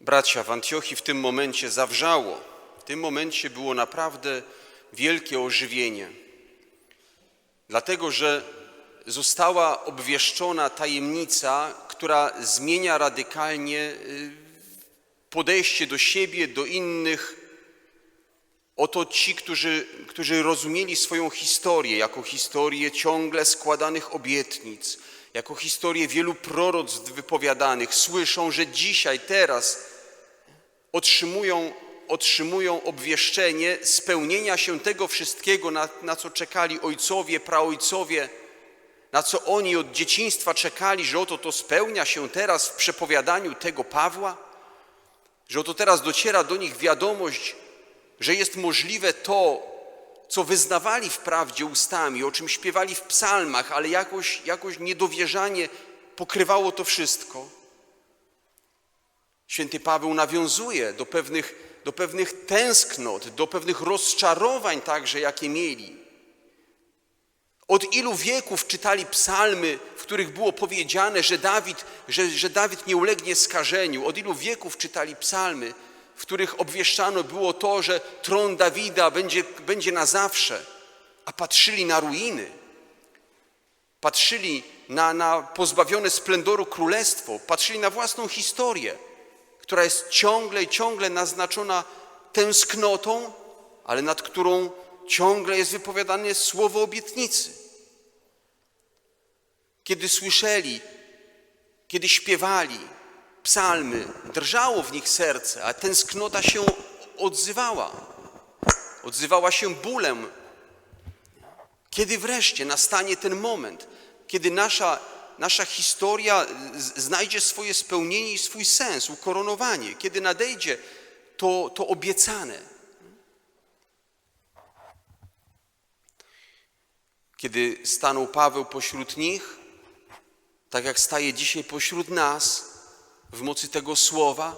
bracia w Antiochii w tym momencie zawrzało. W tym momencie było naprawdę wielkie ożywienie. Dlatego, że została obwieszczona tajemnica, która zmienia radykalnie y, podejście do siebie, do innych. Oto ci, którzy, którzy rozumieli swoją historię jako historię ciągle składanych obietnic, jako historię wielu proroctw wypowiadanych, słyszą, że dzisiaj, teraz otrzymują, otrzymują obwieszczenie spełnienia się tego wszystkiego, na, na co czekali ojcowie, praojcowie, na co oni od dzieciństwa czekali, że oto to spełnia się teraz w przepowiadaniu tego Pawła, że oto teraz dociera do nich wiadomość, że jest możliwe to, co wyznawali wprawdzie ustami, o czym śpiewali w psalmach, ale jakoś, jakoś niedowierzanie pokrywało to wszystko. Święty Paweł nawiązuje do pewnych, do pewnych tęsknot, do pewnych rozczarowań także, jakie mieli. Od ilu wieków czytali psalmy, w których było powiedziane, że Dawid, że, że Dawid nie ulegnie skażeniu? Od ilu wieków czytali psalmy, w których obwieszczano było to, że tron Dawida będzie, będzie na zawsze, a patrzyli na ruiny, patrzyli na, na pozbawione splendoru królestwo, patrzyli na własną historię, która jest ciągle i ciągle naznaczona tęsknotą, ale nad którą ciągle jest wypowiadane słowo obietnicy. Kiedy słyszeli, kiedy śpiewali psalmy, drżało w nich serce, a tęsknota się odzywała. Odzywała się bólem. Kiedy wreszcie nastanie ten moment, kiedy nasza, nasza historia znajdzie swoje spełnienie i swój sens, ukoronowanie, kiedy nadejdzie to, to obiecane. Kiedy stanął Paweł pośród nich, tak jak staje dzisiaj pośród nas, w mocy tego słowa,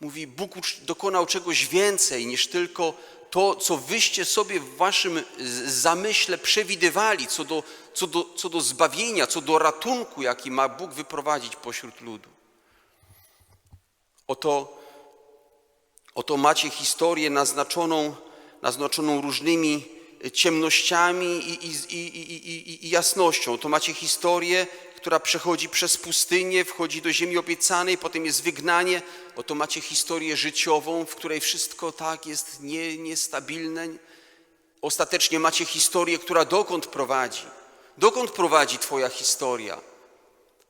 mówi: Bóg dokonał czegoś więcej niż tylko to, co wyście sobie w waszym zamyśle przewidywali, co do, co, do, co do zbawienia, co do ratunku, jaki ma Bóg wyprowadzić pośród ludu. Oto, oto macie historię naznaczoną, naznaczoną różnymi ciemnościami i, i, i, i jasnością. To macie historię, która przechodzi przez pustynię, wchodzi do ziemi obiecanej, potem jest wygnanie. Oto macie historię życiową, w której wszystko tak jest nie, niestabilne. Ostatecznie macie historię, która dokąd prowadzi? Dokąd prowadzi Twoja historia?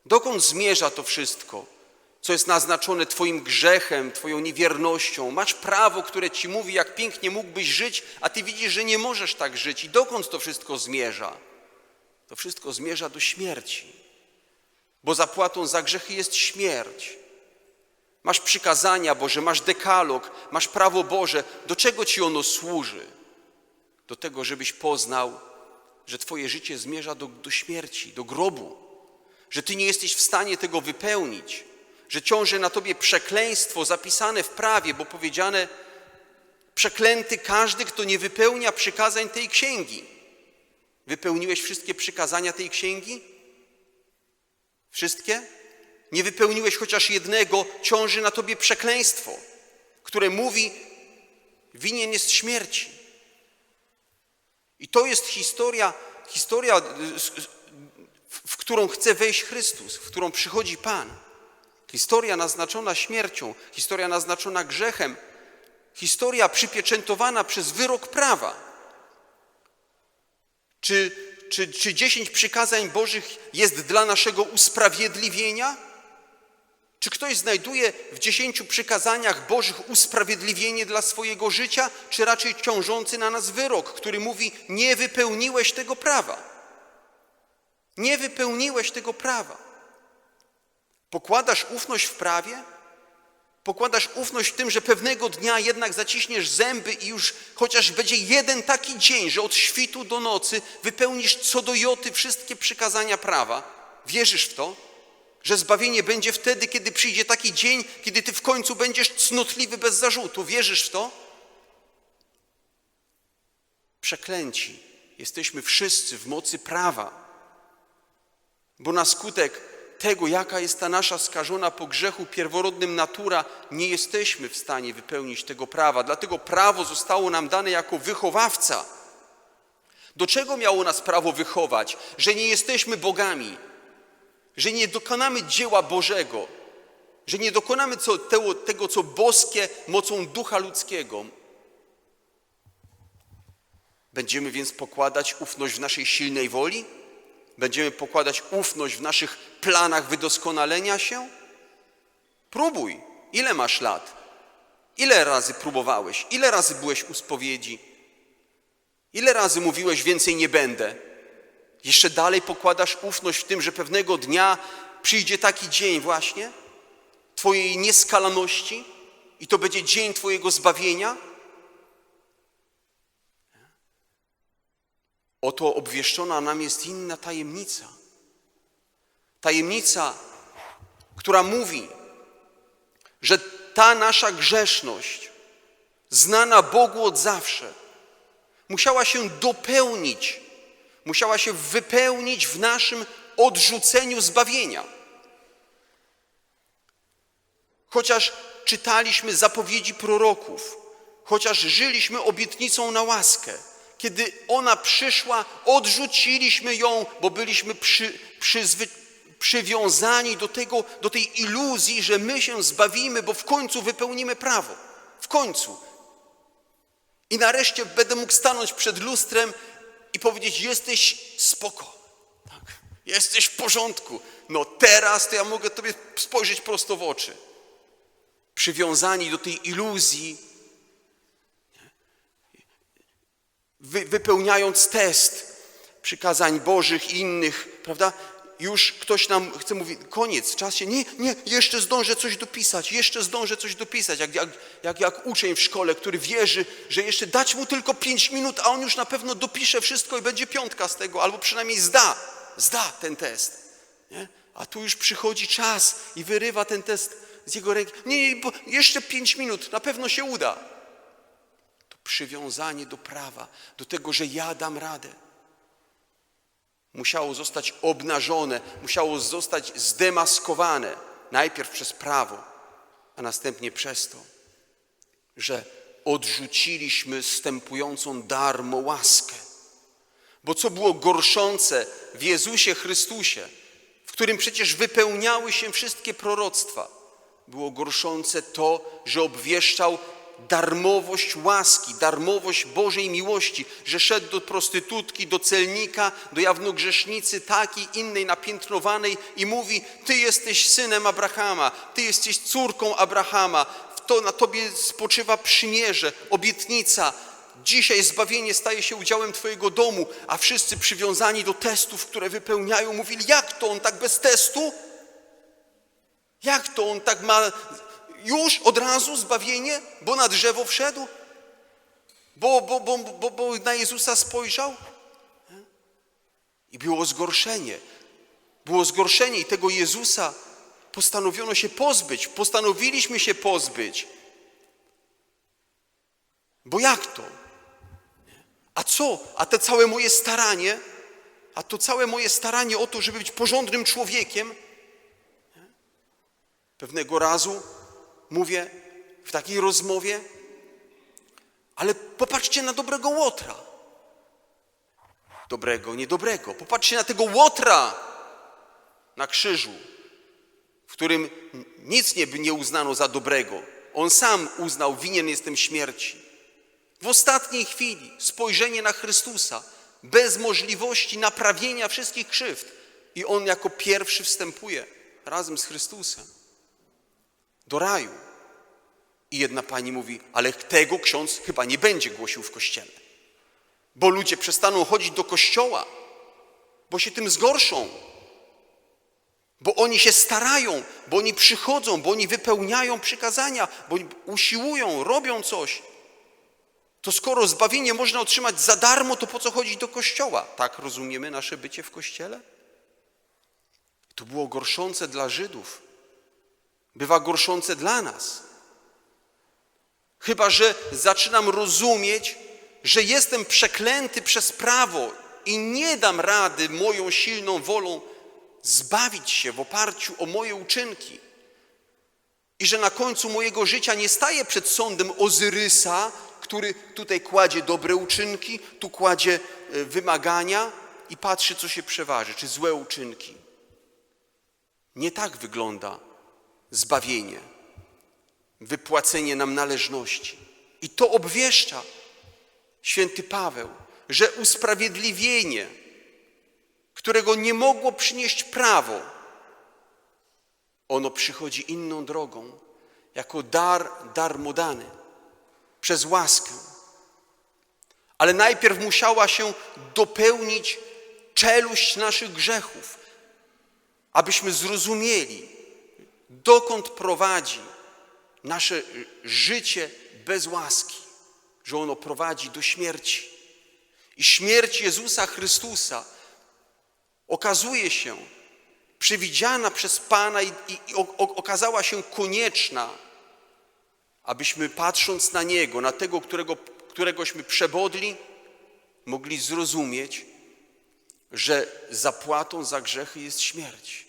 Dokąd zmierza to wszystko, co jest naznaczone Twoim grzechem, Twoją niewiernością? Masz prawo, które Ci mówi, jak pięknie mógłbyś żyć, a Ty widzisz, że nie możesz tak żyć. I dokąd to wszystko zmierza? To wszystko zmierza do śmierci, bo zapłatą za grzechy jest śmierć. Masz przykazania Boże, masz dekalog, masz prawo Boże. Do czego Ci ono służy? Do tego, żebyś poznał, że Twoje życie zmierza do, do śmierci, do grobu, że Ty nie jesteś w stanie tego wypełnić, że ciąży na Tobie przekleństwo zapisane w prawie, bo powiedziane, przeklęty każdy, kto nie wypełnia przykazań tej księgi. Wypełniłeś wszystkie przykazania tej księgi? Wszystkie? Nie wypełniłeś chociaż jednego, ciąży na Tobie przekleństwo, które mówi, winien jest śmierci. I to jest historia, historia, y, w- w którą chce wejść Chrystus, w którą przychodzi Pan. Historia naznaczona śmiercią, historia naznaczona grzechem, historia przypieczętowana przez wyrok prawa. Czy, czy, czy dziesięć przykazań Bożych jest dla naszego usprawiedliwienia? Czy ktoś znajduje w dziesięciu przykazaniach Bożych usprawiedliwienie dla swojego życia, czy raczej ciążący na nas wyrok, który mówi: Nie wypełniłeś tego prawa? Nie wypełniłeś tego prawa. Pokładasz ufność w prawie? Pokładasz ufność w tym, że pewnego dnia jednak zaciśniesz zęby i już chociaż będzie jeden taki dzień, że od świtu do nocy wypełnisz co do joty wszystkie przykazania prawa. Wierzysz w to? Że zbawienie będzie wtedy, kiedy przyjdzie taki dzień, kiedy ty w końcu będziesz cnotliwy bez zarzutu. Wierzysz w to? Przeklęci jesteśmy wszyscy w mocy prawa, bo na skutek tego, jaka jest ta nasza skażona po grzechu pierworodnym natura, nie jesteśmy w stanie wypełnić tego prawa. Dlatego prawo zostało nam dane jako wychowawca. Do czego miało nas prawo wychować? Że nie jesteśmy bogami, że nie dokonamy dzieła Bożego, że nie dokonamy co, tego, tego, co boskie mocą ducha ludzkiego. Będziemy więc pokładać ufność w naszej silnej woli? Będziemy pokładać ufność w naszych planach wydoskonalenia się? Próbuj. Ile masz lat? Ile razy próbowałeś? Ile razy byłeś u spowiedzi? Ile razy mówiłeś więcej nie będę? Jeszcze dalej pokładasz ufność w tym, że pewnego dnia przyjdzie taki dzień właśnie Twojej nieskalaności i to będzie dzień Twojego zbawienia? Oto obwieszczona nam jest inna tajemnica. Tajemnica, która mówi, że ta nasza grzeszność, znana Bogu od zawsze, musiała się dopełnić, musiała się wypełnić w naszym odrzuceniu zbawienia. Chociaż czytaliśmy zapowiedzi proroków, chociaż żyliśmy obietnicą na łaskę, kiedy ona przyszła, odrzuciliśmy ją, bo byliśmy przy, przyzwy, przywiązani do, tego, do tej iluzji, że my się zbawimy, bo w końcu wypełnimy prawo. W końcu. I nareszcie będę mógł stanąć przed lustrem i powiedzieć: Jesteś spoko. Tak. Jesteś w porządku. No teraz to ja mogę Tobie spojrzeć prosto w oczy. Przywiązani do tej iluzji, wy, wypełniając test przykazań Bożych i innych, prawda? Już ktoś nam chce mówić, koniec, czas się, nie, nie, jeszcze zdążę coś dopisać, jeszcze zdążę coś dopisać, jak, jak, jak, jak uczeń w szkole, który wierzy, że jeszcze dać mu tylko pięć minut, a on już na pewno dopisze wszystko i będzie piątka z tego, albo przynajmniej zda, zda ten test. Nie? A tu już przychodzi czas i wyrywa ten test z jego ręki. Nie, nie, jeszcze pięć minut, na pewno się uda przywiązanie do prawa, do tego, że ja dam radę. Musiało zostać obnażone, musiało zostać zdemaskowane najpierw przez prawo, a następnie przez to, że odrzuciliśmy stępującą darmo łaskę. Bo co było gorszące w Jezusie Chrystusie, w którym przecież wypełniały się wszystkie proroctwa, było gorszące to, że obwieszczał darmowość łaski, darmowość Bożej miłości, że szedł do prostytutki, do celnika, do jawnogrzesznicy takiej, innej, napiętnowanej i mówi, Ty jesteś synem Abrahama, Ty jesteś córką Abrahama, to na Tobie spoczywa przymierze, obietnica, Dzisiaj zbawienie staje się udziałem Twojego domu, a wszyscy przywiązani do testów, które wypełniają, mówili, jak to on tak bez testu? Jak to on tak ma już od razu zbawienie, bo na drzewo wszedł? Bo, bo, bo, bo, bo na Jezusa spojrzał? I było zgorszenie. Było zgorszenie i tego Jezusa postanowiono się pozbyć. Postanowiliśmy się pozbyć. Bo jak to? A co? A te całe moje staranie, a to całe moje staranie o to, żeby być porządnym człowiekiem, pewnego razu mówię w takiej rozmowie, ale popatrzcie na dobrego łotra. Dobrego, niedobrego. Popatrzcie na tego łotra na krzyżu, w którym nic nie, nie uznano za dobrego. On sam uznał, winien jestem śmierci. W ostatniej chwili spojrzenie na Chrystusa, bez możliwości naprawienia wszystkich krzywd. I on jako pierwszy wstępuje razem z Chrystusem do raju. I jedna pani mówi, ale tego ksiądz chyba nie będzie głosił w kościele, bo ludzie przestaną chodzić do kościoła, bo się tym zgorszą, bo oni się starają, bo oni przychodzą, bo oni wypełniają przykazania, bo usiłują, robią coś. To skoro zbawienie można otrzymać za darmo, to po co chodzić do kościoła? Tak rozumiemy nasze bycie w kościele? To było gorszące dla Żydów bywa gorszące dla nas. Chyba, że zaczynam rozumieć, że jestem przeklęty przez prawo i nie dam rady moją silną wolą zbawić się w oparciu o moje uczynki. I że na końcu mojego życia nie staję przed sądem Ozyrysa, który tutaj kładzie dobre uczynki, tu kładzie e, wymagania i patrzy, co się przeważy, czy złe uczynki. Nie tak wygląda zbawienie, wypłacenie nam należności. I to obwieszcza święty Paweł, że usprawiedliwienie, którego nie mogło przynieść prawo, ono przychodzi inną drogą, jako dar darmodany, przez łaskę. Ale najpierw musiała się dopełnić czeluść naszych grzechów, abyśmy zrozumieli, dokąd prowadzi nasze życie bez łaski, że ono prowadzi do śmierci. I śmierć Jezusa Chrystusa okazuje się przewidziana przez Pana i, i, i okazała się konieczna, abyśmy patrząc na Niego, na tego, którego, któregośmy przebodli, mogli zrozumieć, że zapłatą za grzechy jest śmierć.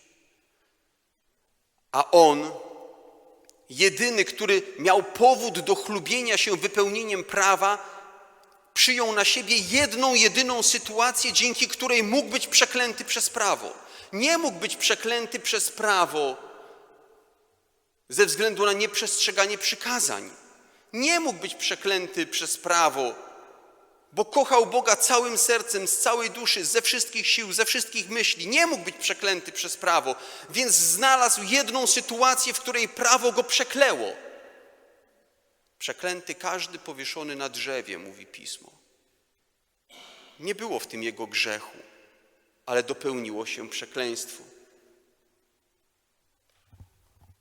A On, jedyny, który miał powód do chlubienia się wypełnieniem prawa, przyjął na siebie jedną, jedyną sytuację, dzięki której mógł być przeklęty przez prawo. Nie mógł być przeklęty przez prawo ze względu na nieprzestrzeganie przykazań. Nie mógł być przeklęty przez prawo, bo kochał Boga całym sercem, z całej duszy, ze wszystkich sił, ze wszystkich myśli. Nie mógł być przeklęty przez prawo, więc znalazł jedną sytuację, w której prawo go przekleło. Przeklęty każdy powieszony na drzewie, mówi pismo. Nie było w tym jego grzechu, ale dopełniło się przekleństwo.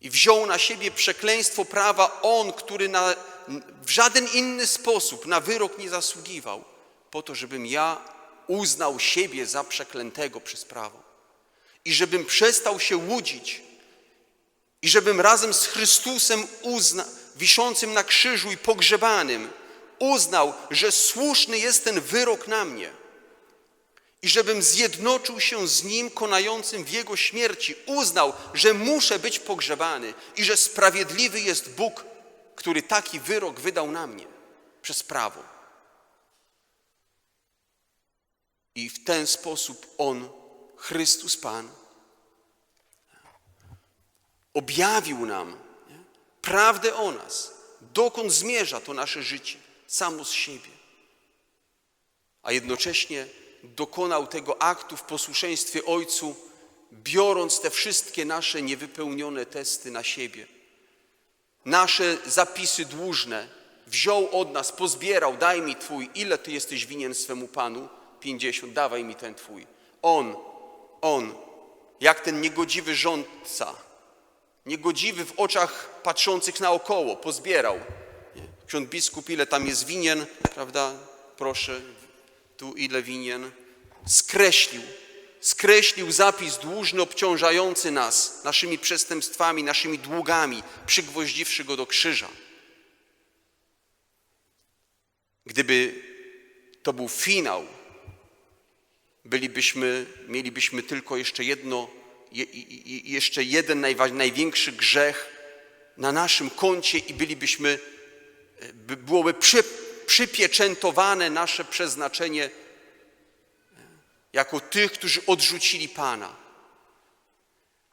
I wziął na siebie przekleństwo prawa on, który na, w żaden inny sposób na wyrok nie zasługiwał, po to, żebym ja uznał siebie za przeklętego przez prawo. I żebym przestał się łudzić, i żebym razem z Chrystusem uzna, wiszącym na krzyżu i pogrzebanym uznał, że słuszny jest ten wyrok na mnie i żebym zjednoczył się z Nim konającym w Jego śmierci, uznał, że muszę być pogrzebany i że sprawiedliwy jest Bóg, który taki wyrok wydał na mnie przez prawo. I w ten sposób On, Chrystus Pan, objawił nam nie, prawdę o nas, dokąd zmierza to nasze życie, samo z siebie. A jednocześnie dokonał tego aktu w posłuszeństwie Ojcu, biorąc te wszystkie nasze niewypełnione testy na siebie. Nasze zapisy dłużne wziął od nas, pozbierał, daj mi Twój, ile Ty jesteś winien swemu Panu? Pięćdziesiąt, dawaj mi ten Twój. On, On, jak ten niegodziwy rządca, niegodziwy w oczach patrzących naokoło, pozbierał. Ksiądz biskup, ile tam jest winien, prawda? Proszę, tu ile winien, skreślił, skreślił zapis dłużny obciążający nas naszymi przestępstwami, naszymi długami, przygwoździwszy go do krzyża. Gdyby to był finał, bylibyśmy, mielibyśmy tylko jeszcze jedno, je, jeszcze jeden największy grzech na naszym koncie i bylibyśmy, byłoby przy, przypieczętowane nasze przeznaczenie jako tych, którzy odrzucili Pana.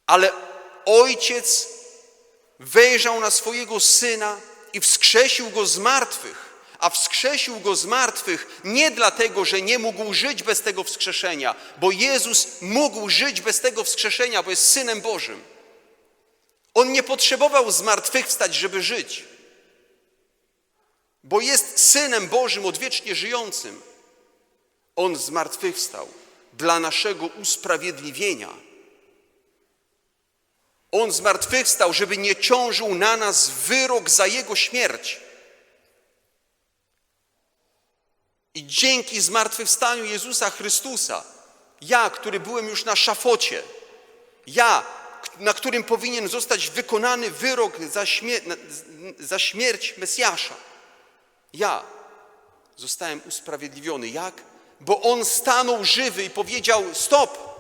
Ale Ojciec wejrzał na swojego Syna i wskrzesił Go z martwych, a wskrzesił Go z martwych nie dlatego, że nie mógł żyć bez tego wskrzeszenia, bo Jezus mógł żyć bez tego wskrzeszenia, bo jest Synem Bożym. On nie potrzebował zmartwychwstać, żeby żyć bo jest Synem Bożym odwiecznie żyjącym. On zmartwychwstał dla naszego usprawiedliwienia. On zmartwychwstał, żeby nie ciążył na nas wyrok za Jego śmierć. I dzięki zmartwychwstaniu Jezusa Chrystusa, ja, który byłem już na szafocie, ja, na którym powinien zostać wykonany wyrok za, śmier za śmierć Mesjasza, ja zostałem usprawiedliwiony. Jak? Bo on stanął żywy i powiedział: Stop!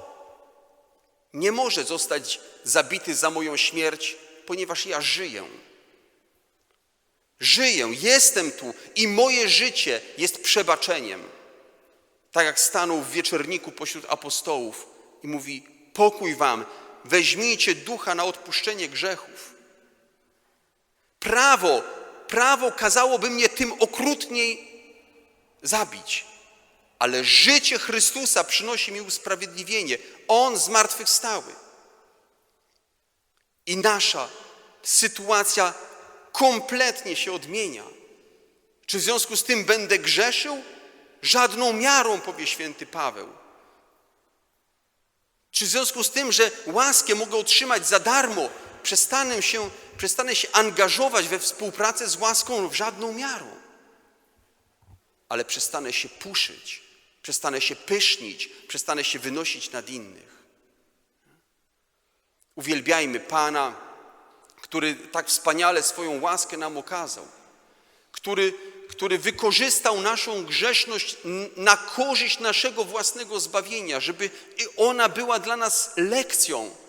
nie może zostać zabity za moją śmierć, ponieważ ja żyję. Żyję, jestem tu i moje życie jest przebaczeniem. Tak jak stanął w wieczorniku pośród apostołów i mówi: Pokój wam, weźmijcie ducha na odpuszczenie grzechów. Prawo, prawo kazałoby mnie tym okrutniej zabić, ale życie Chrystusa przynosi mi usprawiedliwienie. On zmartwychwstały. I nasza sytuacja kompletnie się odmienia. Czy w związku z tym będę grzeszył? Żadną miarą, powie święty Paweł. Czy w związku z tym, że łaskę mogę otrzymać za darmo, przestanę się, przestanę się angażować we współpracę z łaską w żadną miarą? Ale przestanę się puszyć, przestanę się pysznić, przestanę się wynosić nad innych. Uwielbiajmy Pana, który tak wspaniale swoją łaskę nam okazał, który, który wykorzystał naszą grzeszność na korzyść naszego własnego zbawienia, żeby ona była dla nas lekcją?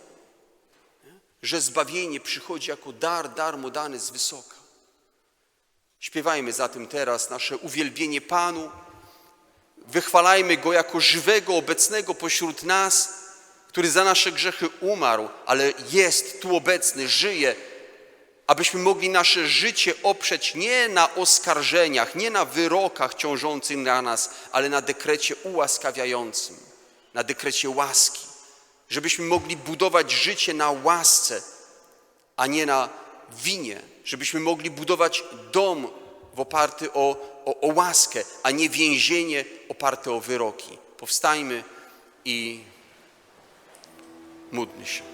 Że zbawienie przychodzi jako dar darmo dany z wysoka. Śpiewajmy zatem teraz nasze uwielbienie Panu, wychwalajmy Go jako żywego, obecnego pośród nas, który za nasze grzechy umarł, ale jest tu obecny, żyje, abyśmy mogli nasze życie oprzeć nie na oskarżeniach, nie na wyrokach ciążących na nas, ale na dekrecie ułaskawiającym, na dekrecie łaski, żebyśmy mogli budować życie na łasce, a nie na winie, żebyśmy mogli budować dom oparty o, o, o łaskę, a nie więzienie oparte o wyroki. Powstajmy i módlmy się.